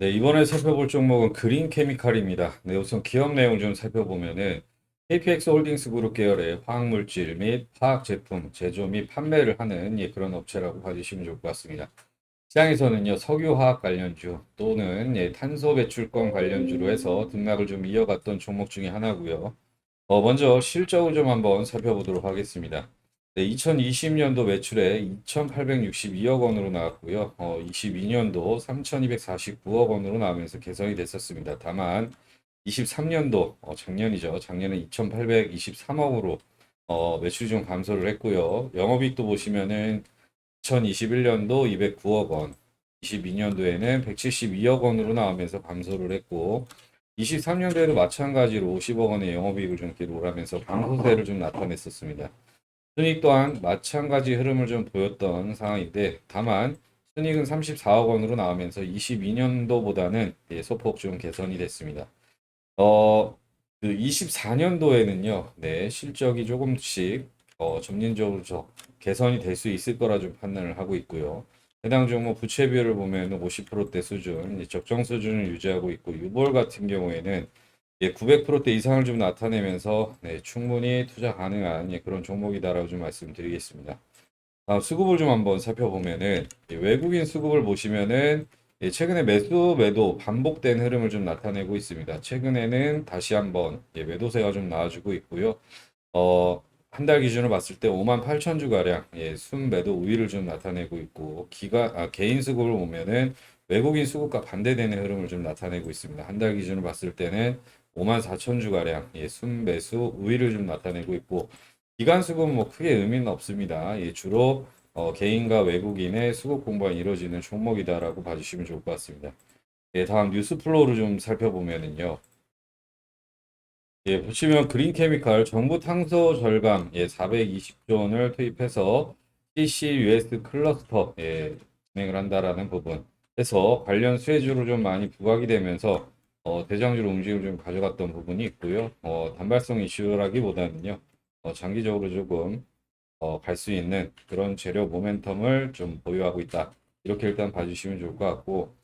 네, 이번에 살펴볼 종목은 그린 케미칼입니다. 네, 우선 기업 내용 좀 살펴보면은 KPX 홀딩스 그룹 계열의 화학물질 및 화학 제품 제조 및 판매를 하는 예, 그런 업체라고 봐주시면 좋을 것 같습니다. 시장에서는요, 석유화학 관련주 또는 예, 탄소 배출권 관련주로 해서 등락을 좀 이어갔던 종목 중에 하나고요. 어, 먼저 실적을 좀 한번 살펴보도록 하겠습니다. 네, 2020년도 매출에 2,862억 원으로 나왔고요. 어, 22년도 3,249억 원으로 나오면서 개선이 됐었습니다. 다만 23년도 어, 작년이죠. 작년에 2,823억으로 어, 매출이 좀 감소를 했고요. 영업이익도 보시면은 2021년도 209억 원, 22년도에는 172억 원으로 나오면서 감소를 했고 23년도에도 마찬가지로 50억 원의 영업이익을 좀 기록을 하면서 방소세를 좀 나타냈었습니다. 순이익 또한 마찬가지 흐름을 좀 보였던 상황인데 다만 순이익은 34억 원으로 나오면서 22년도보다는 예, 소폭 좀 개선이 됐습니다. 어, 그 24년도에는요, 네, 실적이 조금씩 어, 점진적으로 저 개선이 될 수 있을 거라 좀 판단을 하고 있고요. 해당 종목 부채 비율을 보면 50%대 수준, 적정 수준을 유지하고 있고 유볼 같은 경우에는 예, 900%대 이상을 좀 나타내면서 네, 충분히 투자 가능한 예, 그런 종목이다라고 좀 말씀드리겠습니다. 다음 수급을 좀 한번 살펴보면은 예, 외국인 수급을 보시면은 예, 최근에 매수 매도 반복된 흐름을 좀 나타내고 있습니다. 최근에는 다시 한번 예, 매도세가 좀 나와주고 있고요. 어, 한 달 기준으로 봤을 때 5만 8천 주 가량 예, 순매도 우위를 좀 나타내고 있고 기가 아, 개인 수급을 보면은 외국인 수급과 반대되는 흐름을 좀 나타내고 있습니다. 한 달 기준으로 봤을 때는 5만 4천 주 가량 예, 순매수 우위를 좀 나타내고 있고 기간 수급은 뭐 크게 의미는 없습니다. 예, 주로 어, 개인과 외국인의 수급 공부가 이루어지는 종목이다라고 봐주시면 좋을 것 같습니다. 예, 다음 뉴스 플로우를 좀 살펴보면은요. 예, 보시면 그린 케미칼 정부 탄소 절감 예, 420조 원을 투입해서 CCUS 클러스터 예, 진행을 한다라는 부분에서 관련 수혜주로 좀 많이 부각이 되면서 어, 대장주로 움직임을 좀 가져갔던 부분이 있고요. 어, 단발성 이슈라기보다는요. 어, 장기적으로 조금 어, 갈 수 있는 그런 재료 모멘텀을 좀 보유하고 있다. 이렇게 일단 봐주시면 좋을 것 같고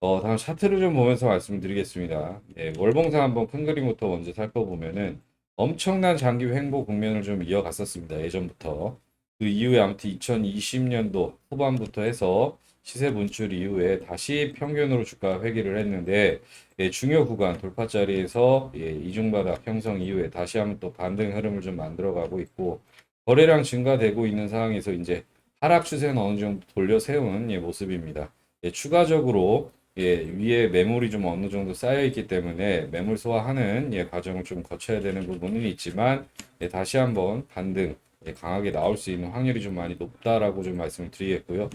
어, 다음 차트를 좀 보면서 말씀드리겠습니다. 예, 월봉상 한번 큰 그림부터 먼저 살펴보면은 엄청난 장기 횡보 국면을 좀 이어갔었습니다. 예전부터. 그 이후에 아무튼 2020년도 후반부터 해서 시세 분출 이후에 다시 평균으로 주가 회귀를 했는데 예, 중요 구간 돌파 자리에서 예, 이중바닥 형성 이후에 다시 한번 또 반등 흐름을 좀 만들어가고 있고 거래량 증가되고 있는 상황에서 이제 하락 추세는 어느 정도 돌려 세운 예, 모습입니다. 예, 추가적으로 예, 위에 매물이 좀 어느 정도 쌓여 있기 때문에 매물 소화하는 예, 과정을 좀 거쳐야 되는 부분은 있지만 예, 다시 한번 반등 예, 강하게 나올 수 있는 확률이 좀 많이 높다라고 좀 말씀을 드리겠고요.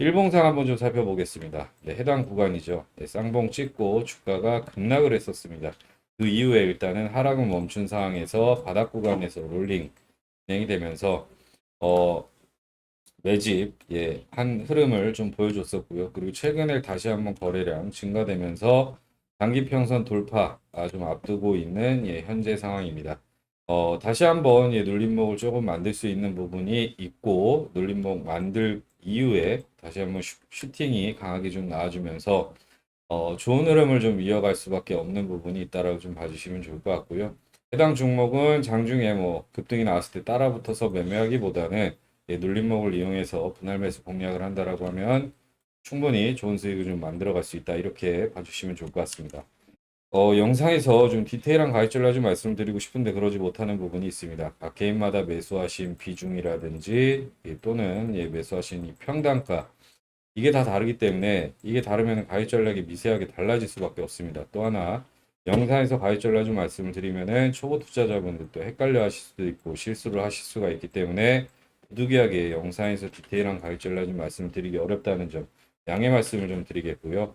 일봉상 한번 좀 살펴보겠습니다. 네, 해당 구간이죠. 네, 쌍봉 찍고 주가가 급락을 했었습니다. 그 이후에 일단은 하락은 멈춘 상황에서 바닥 구간에서 롤링 진행이 되면서 어, 매집 예, 한 흐름을 좀 보여줬었고요. 그리고 최근에 다시 한번 거래량 증가되면서 단기 평선 돌파 아, 좀 앞두고 있는 예, 현재 상황입니다. 어, 다시 한번 예, 눌림목을 조금 만들 수 있는 부분이 있고 눌림목 만들 이후에 다시 한번 슈, 슈팅이 강하게 좀 나와주면서 어, 좋은 흐름을 좀 이어갈 수밖에 없는 부분이 있다라고 좀 봐주시면 좋을 것 같고요. 해당 종목은 장중에 뭐 급등이 나왔을 때 따라붙어서 매매하기보다는 예, 눌림목을 이용해서 분할 매수 공략을 한다라고 하면 충분히 좋은 수익을 좀 만들어갈 수 있다 이렇게 봐주시면 좋을 것 같습니다. 어, 영상에서 좀 디테일한 가이드를 좀 말씀드리고 싶은데 그러지 못하는 부분이 있습니다. 각 개인마다 매수하신 비중이라든지 예, 또는 예, 매수하신 이 평단가 이게 다 다르기 때문에 이게 다르면 가입 전략이 미세하게 달라질 수밖에 없습니다. 또 하나 영상에서 가입 전략 좀 말씀을 드리면은 초보 투자자분들도 헷갈려 하실 수도 있고 실수를 하실 수가 있기 때문에 부득이하게 영상에서 디테일한 가입 전략 좀 말씀을 드리기 어렵다는 점 양해 말씀을 좀 드리겠고요.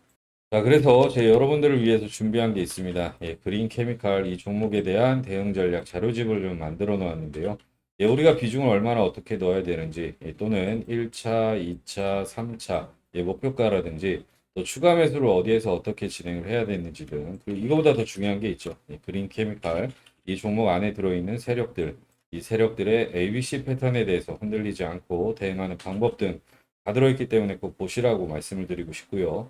자, 그래서 제 여러분들을 위해서 준비한 게 있습니다. 예, 그린 케미칼 이 종목에 대한 대응 전략 자료집을 좀 만들어 놓았는데요. 예, 우리가 비중을 얼마나 어떻게 넣어야 되는지, 예, 또는 1차, 2차, 3차, 예, 목표가라든지, 또 추가 매수를 어디에서 어떻게 진행을 해야 되는지 등, 그리고 이거보다 더 중요한 게 있죠. 예, 그린 케미칼, 이 종목 안에 들어있는 세력들, 이 세력들의 ABC 패턴에 대해서 흔들리지 않고 대응하는 방법 등 다 들어있기 때문에 꼭 보시라고 말씀을 드리고 싶고요.